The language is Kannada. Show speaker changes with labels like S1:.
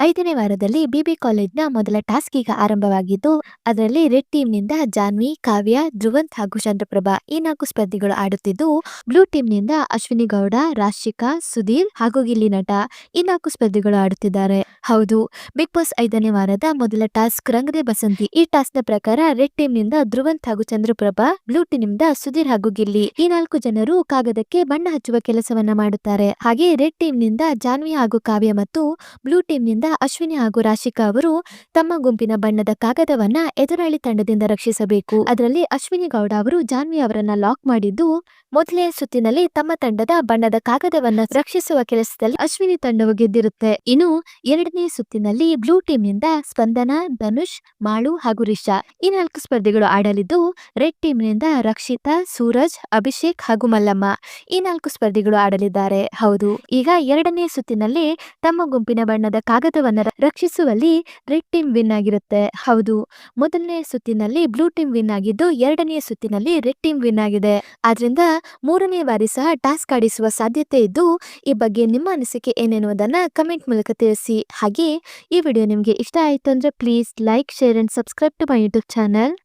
S1: ಐದನೇ ವಾರದಲ್ಲಿ ಬಿಬಿ ಕಾಲೇಜ್ನ ಮೊದಲ ಟಾಸ್ಕ್ ಈಗ ಆರಂಭವಾಗಿದ್ದು, ಅದರಲ್ಲಿ ರೆಡ್ ಟೀಮ್ನಿಂದ ಜಾನ್ವಿ, ಕಾವ್ಯ, ಧ್ರುವಂತ್ ಹಾಗೂ ಚಂದ್ರಪ್ರಭಾ ಈ ನಾಲ್ಕು ಸ್ಪರ್ಧಿಗಳು ಆಡುತ್ತಿದ್ದು ಬ್ಲೂ ಟೀಮ್ನಿಂದ ಅಶ್ವಿನಿ ಗೌಡ, ರಾಶಿಕಾ, ಸುಧೀರ್ ಹಾಗೂ ಗಿಲ್ಲಿ ನಟ ಈ ನಾಲ್ಕು ಸ್ಪರ್ಧಿಗಳು ಆಡುತ್ತಿದ್ದಾರೆ. ಹೌದು ಬಿಗ್ ಬಾಸ್ ಐದನೇ ವಾರದ ಮೊದಲ ಟಾಸ್ಕ್ ರಂಗದೆ ಬಸಂತಿ. ಈ ಟಾಸ್ಕ್ನ ಪ್ರಕಾರ ರೆಡ್ ಟೀಮ್ನಿಂದ ಧ್ರುವಂತ್ ಹಾಗೂ ಚಂದ್ರಪ್ರಭಾ ಬ್ಲೂ ಟೀಮ್ನಿಂದ ಸುಧೀರ್ ಹಾಗೂ ಗಿಲ್ಲಿ ಈ ನಾಲ್ಕು ಜನರು ಕಾಗದಕ್ಕೆ ಬಣ್ಣ ಹಚ್ಚುವ ಕೆಲಸವನ್ನ ಮಾಡುತ್ತಾರೆ. ಹಾಗೆ ರೆಡ್ ಟೀಮ್ನಿಂದ ಜಾನ್ವಿ ಹಾಗೂ ಕಾವ್ಯ ಮತ್ತು ಬ್ಲೂ ಟೀಮ್ನಿಂದ ಅಶ್ವಿನಿ ಹಾಗೂ ರಾಶಿಕಾ ಅವರು ತಮ್ಮ ಗುಂಪಿನ ಬಣ್ಣದ ಕಾಗದವನ್ನ ಎದುರಾಳಿ ತಂಡದಿಂದ ರಕ್ಷಿಸಬೇಕು. ಅದರಲ್ಲಿ ಅಶ್ವಿನಿ ಗೌಡ ಅವರು ಜಾನ್ವಿ ಅವರನ್ನ ಲಾಕ್ ಮಾಡಿದ್ದು, ಮೊದಲೇ ಸುತ್ತಿನಲ್ಲಿ ತಮ್ಮ ತಂಡದ ಬಣ್ಣದ ಕಾಗದವನ್ನ ರಕ್ಷಿಸುವ ಕೆಲಸದಲ್ಲಿ ಅಶ್ವಿನಿ ತಂಡವು ಗೆದ್ದಿರುತ್ತೆ. ಇನ್ನು ಎರಡನೇ ಸುತ್ತಿನಲ್ಲಿ ಬ್ಲೂ ಟೀಮ್ನಿಂದ ಸ್ಪಂದನ, ಧನುಷ್, ಮಾಳು ಹಾಗೂ ರಿಷಾ ಈ ನಾಲ್ಕು ಸ್ಪರ್ಧಿಗಳು ಆಡಲಿದ್ದು, ರೆಡ್ ಟೀಮ್ನಿಂದ ರಕ್ಷಿತಾ, ಸೂರಜ್, ಅಭಿಷೇಕ್ ಹಾಗೂ ಮಲ್ಲಮ್ಮ ಈ ನಾಲ್ಕು ಸ್ಪರ್ಧಿಗಳು ಆಡಲಿದ್ದಾರೆ. ಹೌದು, ಈಗ ಎರಡನೇ ಸುತ್ತಿನಲ್ಲಿ ತಮ್ಮ ಗುಂಪಿನ ಬಣ್ಣದ ಕಾಗದವನ್ನ ರ- ರಕ್ಷಿಸುವಲ್ಲಿ ರೆಡ್ ಟೀಮ್ ವಿನ್ ಆಗಿರುತ್ತೆ. ಹೌದು, ಮೊದಲನೇ ಸುತ್ತಿನಲ್ಲಿ ಬ್ಲೂ ಟೀಮ್ ವಿನ್ ಆಗಿದ್ದು ಎರಡನೇ ಸುತ್ತಿನಲ್ಲಿ ರೆಡ್ ಟೀಮ್ ವಿನ್ ಆಗಿದೆ. ಆದ್ರಿಂದ ಮೂರನೇ ಬಾರಿ ಸಹ ಟಾಸ್ಕ್ ಆಡಿಸುವ ಸಾಧ್ಯತೆ ಇದ್ದು, ಈ ಬಗ್ಗೆ ನಿಮ್ಮ ಅನಿಸಿಕೆ ಏನೆನ್ನುವುದನ್ನ ಕಮೆಂಟ್ ಮೂಲಕ ತಿಳಿಸಿ. ಹಾಗೆ ಈ ವಿಡಿಯೋ ನಿಮಗೆ ಇಷ್ಟ ಆಯ್ತು ಅಂದ್ರೆ please like, share and subscribe to my youtube channel.